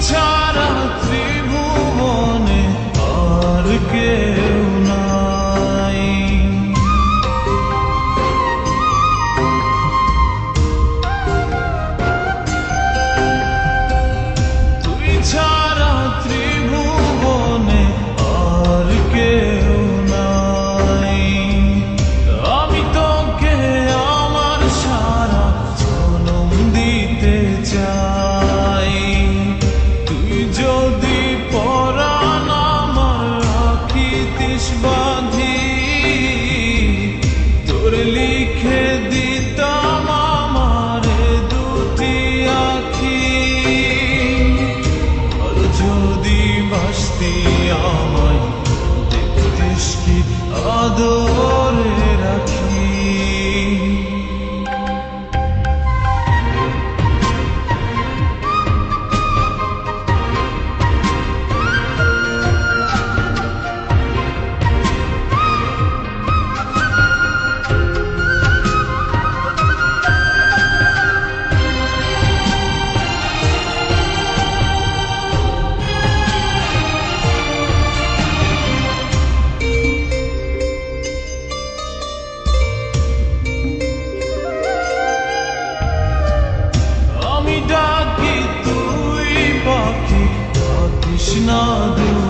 time. door. Krishna